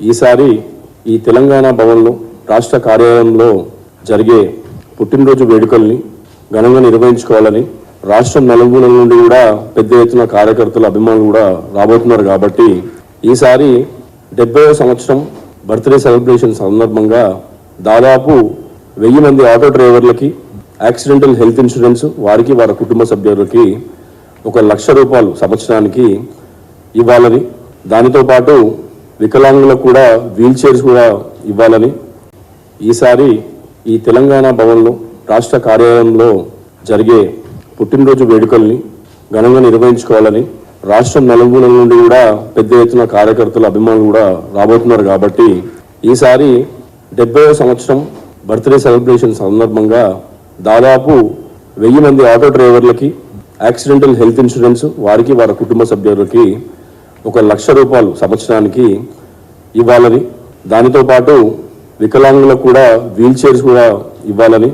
ఈసారి ఈ తెలంగాణ భవన్లో రాష్ట్ర కార్యాలయంలో జరిగే పుట్టినరోజు వేడుకల్ని ఘనంగా నిర్వహించుకోవాలని రాష్ట్రం నలుగుల నుండి కూడా పెద్ద ఎత్తున కార్యకర్తలు అభిమానులు కూడా రాబోతున్నారు కాబట్టి ఈసారి డెబ్బై సంవత్సరం బర్త్డే సెలబ్రేషన్ సందర్భంగా దాదాపు వెయ్యి మంది ఆటో డ్రైవర్లకి యాక్సిడెంటల్ హెల్త్ ఇన్సూరెన్స్ వారికి వారి కుటుంబ సభ్యులకి ఒక లక్ష రూపాయలు సంవత్సరానికి ఇవ్వాలని దానితో పాటు వికలాంగులకు కూడా వీల్ చైర్స్ కూడా ఇవ్వాలని ఈసారి ఈ తెలంగాణ భవన్లో రాష్ట్ర కార్యాలయంలో జరిగే పుట్టినరోజు వేడుకల్ని ఘనంగా నిర్వహించుకోవాలని రాష్ట్రం నలుగుల నుండి కూడా పెద్ద ఎత్తున కార్యకర్తలు అభిమానులు కూడా రాబోతున్నారు కాబట్టి ఈసారి డెబ్బై సంవత్సరం బర్త్డే సెలబ్రేషన్ సందర్భంగా దాదాపు వెయ్యి మంది ఆటో డ్రైవర్లకి యాక్సిడెంటల్ హెల్త్ ఇన్సూరెన్స్ వారికి వారి కుటుంబ సభ్యులకి ఒక లక్ష రూపాయలు సంవత్సరానికి ఇవ్వాలని. దానితో పాటు వికలాంగులకు కూడా వీల్ చైర్స్ కూడా ఇవ్వాలని.